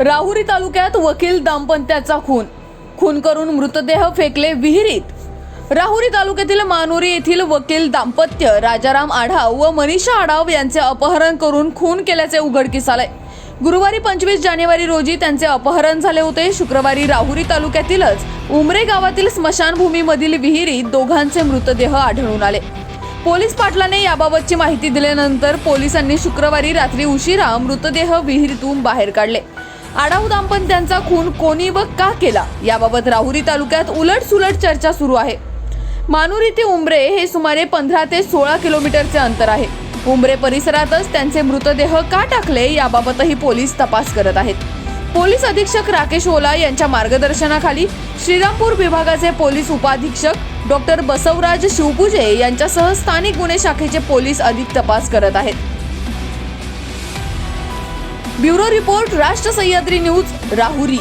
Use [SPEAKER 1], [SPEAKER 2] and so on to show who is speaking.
[SPEAKER 1] राहुरी तालुक्यात वकील दाम्पत्याचा खून. खून करून मृतदेह फेकले विहिरीत. राहुरी तालुक्यातील मानुरी येथील वकील दाम्पत्य राजाराम आढाव व मनीषा आढाव यांचे अपहरण करून खून केल्याचे उघडकीस आले गुरुवारी पंचवीस जानेवारी रोजी त्यांचे अपहरण झाले होते. शुक्रवारी राहुरी तालुक्यातीलच उमरे गावातील स्मशानभूमीमधील विहिरीत दोघांचे मृतदेह आढळून आले. पोलीस पाटलाने याबाबतची माहिती दिल्यानंतर पोलिसांनी शुक्रवारी रात्री उशिरा मृतदेह विहिरीतून बाहेर काढले. आडाऊ दाम्पत्यांचा खून कोणी व का केला? याबाबत राहुरी तालुक्यात उलट सुलट चर्चा सुरू आहे. मानुरी ते उमरे हे सुमारे पंधरा ते सोळा किलोमीटरचे अंतर आहे. उमरे परिसरातच त्यांचे मृतदेह का टाकले याबाबतही पोलीस तपास करत आहेत. पोलीस अधीक्षक राकेश ओला यांच्या मार्गदर्शनाखाली श्रीरामपूर विभागाचे पोलीस उपाधीक्षक डॉक्टर बसवराज शिवपुजे यांच्यासह स्थानिक गुन्हे शाखेचे पोलीस अधिक तपास करत आहेत. ब्युरो रिपोर्ट राष्ट्र सह्याद्री न्यूज राहुरी.